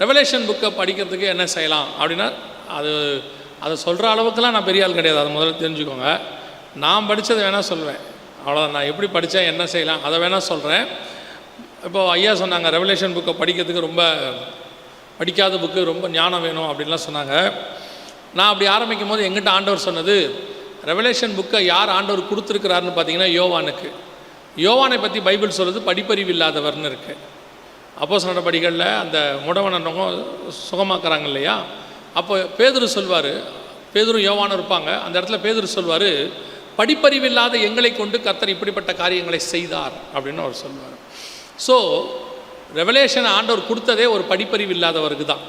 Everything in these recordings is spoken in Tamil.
ரெவலேஷன் புக்கை படிக்கிறதுக்கு என்ன செய்யலாம் அப்படின்னா அது அதை சொல்கிற அளவுக்குலாம் நான் பெரிய ஆள் கிடையாது. அதை முதல்ல தெரிஞ்சுக்கோங்க. நான் படித்ததை வேணால் சொல்வேன் அவ்வளோதான் நான் எப்படி படித்தேன் என்ன செய்யலாம் அதை வேணால் சொல்கிறேன் இப்போ ஐயா சொன்னாங்க ரெவலேஷன் புக்கை படிக்கிறதுக்கு ரொம்ப படிக்காத புக்கு ரொம்ப ஞானம் வேணும் அப்படின்லாம் சொன்னாங்க. நான் அப்படி ஆரம்பிக்கும் போது எங்கிட்ட ஆண்டவர் சொன்னது ரெவலேஷன் புக்கை யார் ஆண்டவர் கொடுத்துருக்கிறாருன்னு பார்த்தீங்கன்னா யோவானுக்கு. யோவானை பற்றி பைபிள் சொல்கிறது படிப்பறிவு இல்லாதவர்னு இருக்குது அப்போ நடபடிகளில் படிகளில் அந்த முடவனவங்க சுகமாக்குறாங்க இல்லையா? அப்போ பேதுரு சொல்வார் பேதுரு யோவானும் இருப்பாங்க. அந்த இடத்துல பேதுரு சொல்வார் படிப்பறிவில்லாத எங்களை கொண்டு கத்தர் இப்படிப்பட்ட காரியங்களை செய்தார் அப்படின்னு அவர் சொல்வார். ஸோ ரெவலேஷன் ஆண்டவர் கொடுத்ததே ஒரு படிப்பறிவு இல்லாதவருக்கு தான்.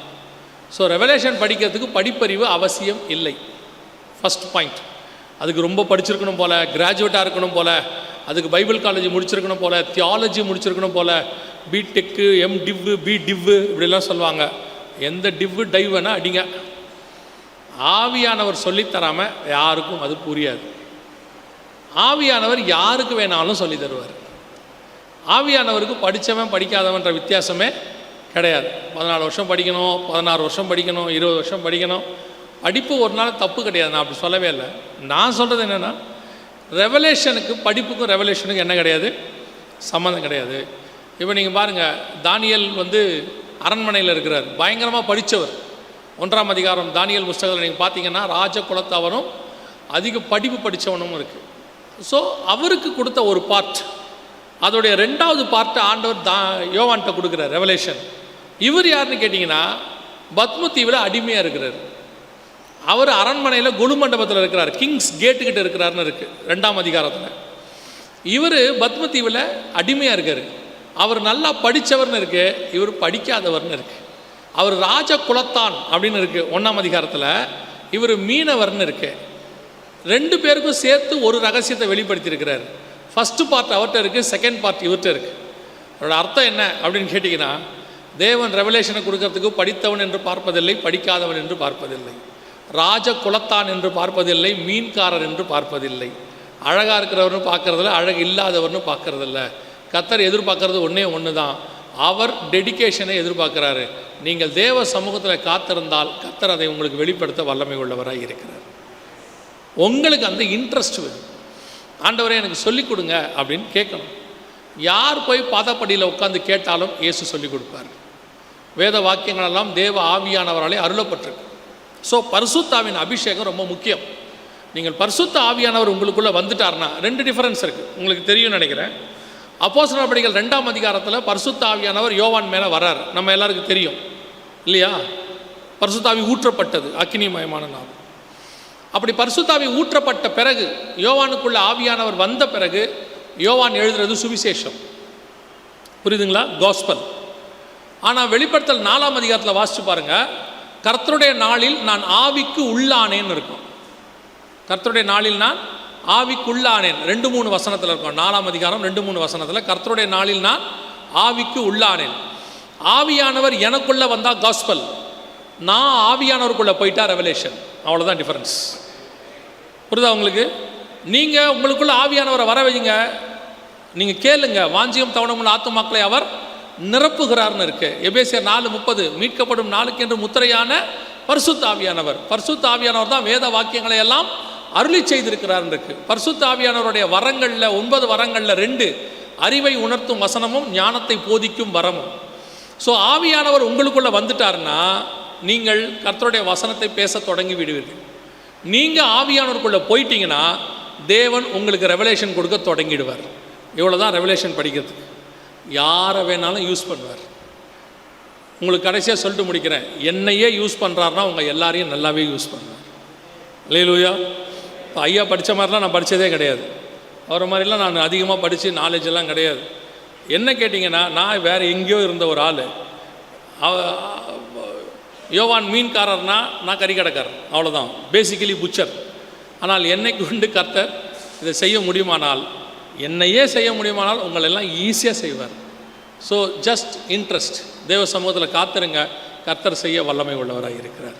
ஸோ ரெவலேஷன் படிக்கிறதுக்கு படிப்பறிவு அவசியம் இல்லை. ஃபஸ்ட் பாயிண்ட் அதுக்கு ரொம்ப படிச்சிருக்கணும் போல் கிராஜுவேட்டாக இருக்கணும் போல் அதுக்கு பைபிள் காலேஜ் முடிச்சிருக்கணும் போல் தியாலஜி முடிச்சிருக்கணும் போல் BTech M Div B Div இப்படிலாம் சொல்லுவாங்க. எந்த டிவ்வு டைவ் வேணால் அடிங்க. ஆவியானவர் சொல்லித்தராமல் யாருக்கும் அது புரியாது. ஆவியானவர் யாருக்கு வேணாலும் சொல்லி தருவார். ஆவியானவருக்கு படித்தவன் படிக்காதவன்ற வித்தியாசமே கிடையாது. பதினாலு வருஷம் படிக்கணும் பதினாறு வருஷம் படிக்கணும் இருபது வருஷம் படிக்கணும். படிப்பு ஒரு நாள் தப்பு கிடையாது. நான் அப்படி சொல்லவே இல்லை. நான் சொல்கிறது என்னென்னா ரெவலேஷனுக்கு படிப்புக்கும் ரெவலேஷனுக்கும் என்ன கிடையாது? சம்மந்தம் கிடையாது. இப்போ நீங்கள் பாருங்கள் தானியல் வந்து அரண்மனையில் இருக்கிறார். பயங்கரமாக படித்தவர் ஒன்றாம் அதிகாரம் தானியல் புஸ்தகத்தில் நீங்கள் பார்த்தீங்கன்னா ராஜ குலத்தவரும் அதிக படிப்பு படித்தவனும் இருக்குது ஸோ அவருக்கு கொடுத்த ஒரு பார்ட் அதோடைய ரெண்டாவது பார்ட்டை ஆண்டவர் தா யோவான்கிட்ட கொடுக்குறார் ரெவலேஷன் இவர் யாருன்னு கேட்டிங்கன்னா பத்ம தீவில் அடிமையாக இருக்கிறார். அவர் அரண்மனையில் குழு மண்டபத்தில் இருக்கிறார் கிங்ஸ் கேட்டுக்கிட்ட இருக்கிறாருன்னு இருக்குது ரெண்டாம் அதிகாரத்தில். இவர் பத்மதீவில் அடிமையாக இருக்கார். அவர் நல்லா படித்தவர்னு இருக்கு இவர் படிக்காதவர்னு இருக்கு. அவர் ராஜ குலத்தான் அப்படின்னு இருக்கு ஒன்றாம் அதிகாரத்தில். இவர் மீனவர்னு இருக்கு. ரெண்டு பேருக்கும் சேர்த்து ஒரு ரகசியத்தை வெளிப்படுத்தியிருக்கிறார். ஃபஸ்ட்டு பார்ட் அவர்கிட்ட இருக்குது செகண்ட் பார்ட் இவர்கிட்ட இருக்குது அதோட அர்த்தம் என்ன அப்படின்னு கேட்டிங்கன்னா தேவன் ரெவலேஷனை கொடுக்கறதுக்கு படித்தவன் என்று பார்ப்பதில்லை படிக்காதவன் என்று பார்ப்பதில்லை. ராஜ குலத்தான் என்று பார்ப்பதில்லை மீன்காரர் என்று பார்ப்பதில்லை. அழகாக இருக்கிறவர்னு பார்க்கறதில்ல அழகு இல்லாதவர்னு பார்க்கறதில்ல. கத்தர் எதிர்பார்க்கறது ஒன்றே ஒன்று தான் அவர் டெடிகேஷனை எதிர்பார்க்குறாரு. நீங்கள் தேவ சமூகத்தில் காத்திருந்தால் கத்தர் அதை உங்களுக்கு வெளிப்படுத்த வல்லமை உள்ளவராக இருக்கிறார். உங்களுக்கு அந்த இன்ட்ரெஸ்ட் வேணும். ஆண்டவரை எனக்கு சொல்லிக் கொடுங்க அப்படின்னு கேட்கணும். யார் போய் பாதப்படியில் உட்காந்து கேட்டாலும் இயேசு சொல்லிக் கொடுப்பார். வேத வாக்கியங்களெல்லாம் தேவ ஆவியானவராலே அருளப்பட்டிருக்கு. ஸோ பரிசுத்தாவின் அபிஷேகம் ரொம்ப முக்கியம். நீங்கள் பரிசுத்த ஆவியானவர் உங்களுக்குள்ளே வந்துட்டார்னா ரெண்டு டிஃபரன்ஸ் இருக்குது உங்களுக்கு தெரியும்னு நினைக்கிறேன். அப்போஸ் நடவடிக்கைகள் ரெண்டாம் அதிகாரத்தில் பரிசுத்த ஆவியானவர் யோவான் மேலே வரார். நம்ம எல்லாருக்கும் தெரியும். இல்லையா? பரிசுத்தாவி ஊற்றப்பட்டது அக்னிமயமான நாள். அப்படி பரிசுத்தாவி ஊற்றப்பட்ட பிறகு யோவானுக்குள்ள ஆவியானவர் வந்த பிறகு யோவான் எழுதுறது சுவிசேஷம். புரியுதுங்களா? காஸ்பல் ஆனால் வெளிப்படுத்தல் நாலாம் அதிகாரத்தில் வாசிச்சு பாருங்க. கர்த்தருடைய நாளில் நான் ஆவிக்கு உள்ளானேன்னு இருக்கும். கர்த்தருடைய நாளில் நான் ஆவிக்குள்ளானேன். ரெண்டு மூணு வசனத்தில் இருக்கும். நாலாம் அதிகாரம் ரெண்டு மூணு வசனத்தில் கர்த்தருடைய நாளில் நான் ஆவிக்கு உள்ளானேன். ஆவியானவர் எனக்குள்ளே வந்தால் காஸ்பல் நான் ஆவியானவருக்குள்ளே போயிட்டா ரெவலேஷன் அவ்வளோதான் டிஃபரன்ஸ் புரியுதா உங்களுக்கு? நீங்கள் உங்களுக்குள்ள ஆவியானவரை வர வைங்க. நீங்கள் கேளுங்க. வாஞ்சியம் தவணமுள்ள ஆத்துமாக்களை அவர் நிரப்புகிறார்னு இருக்கு. எபேசியர் நாலு முப்பது மீட்கப்படும் நாளுக்கு என்று முத்திரையான பர்சுத் ஆவியானவர். பர்சுத் ஆவியானவர் தான் வேத வாக்கியங்களை எல்லாம் அருளி செய்திருக்கிறார் இருக்கு. பரிசுத்த ஆவியானவருடைய வரங்களில் ஒன்பது வரங்களில் ரெண்டு அறிவை உணர்த்தும் வசனமும் ஞானத்தை போதிக்கும் வரமும். ஸோ ஆவியானவர் உங்களுக்குள்ளே வந்துட்டாருன்னா நீங்கள் கர்த்தருடைய வசனத்தை பேச தொடங்கி விடுவீர்கள். நீங்கள் ஆவியானவருக்குள்ளே போயிட்டீங்கன்னா தேவன் உங்களுக்கு ரெவலேஷன் கொடுக்க தொடங்கிடுவார். இவ்வளோ தான் ரெவலேஷன் படிக்கிறதுக்கு. யாரை வேணாலும் யூஸ் பண்ணுவார். உங்களுக்கு கடைசியாக சொல்லிட்டு முடிக்கிறேன். என்னையே யூஸ் பண்ணுறாருனா உங்கள் எல்லாரையும் நல்லாவே யூஸ் பண்ணுவார். இல்லையா ஐயா படித்த மாதிரிலாம் நான் படித்ததே கிடையாது. அவரை மாதிரிலாம் நான் அதிகமாக படித்து நாலேஜ் எல்லாம் கிடையாது. என்ன கேட்டிங்கன்னா நான் வேறு எங்கேயோ இருந்த ஒரு ஆள். யோவான் மீன்காரர்னா நான் கறிக்கடைக்காரன். அவ்வளோதான் பேசிக்கலி புச்சர் ஆனால் என்னை கொண்டு கர்த்தர் இதை செய்ய முடியுமானால் என்னையே செய்ய முடியுமானால் உங்களை எல்லாம் ஈஸியாக செய்வார். ஸோ ஜஸ்ட் இன்ட்ரெஸ்ட் தேவ சமூகத்தில் காத்திருங்க. கர்த்தர் செய்ய வல்லமை உள்ளவராக இருக்கிறார்.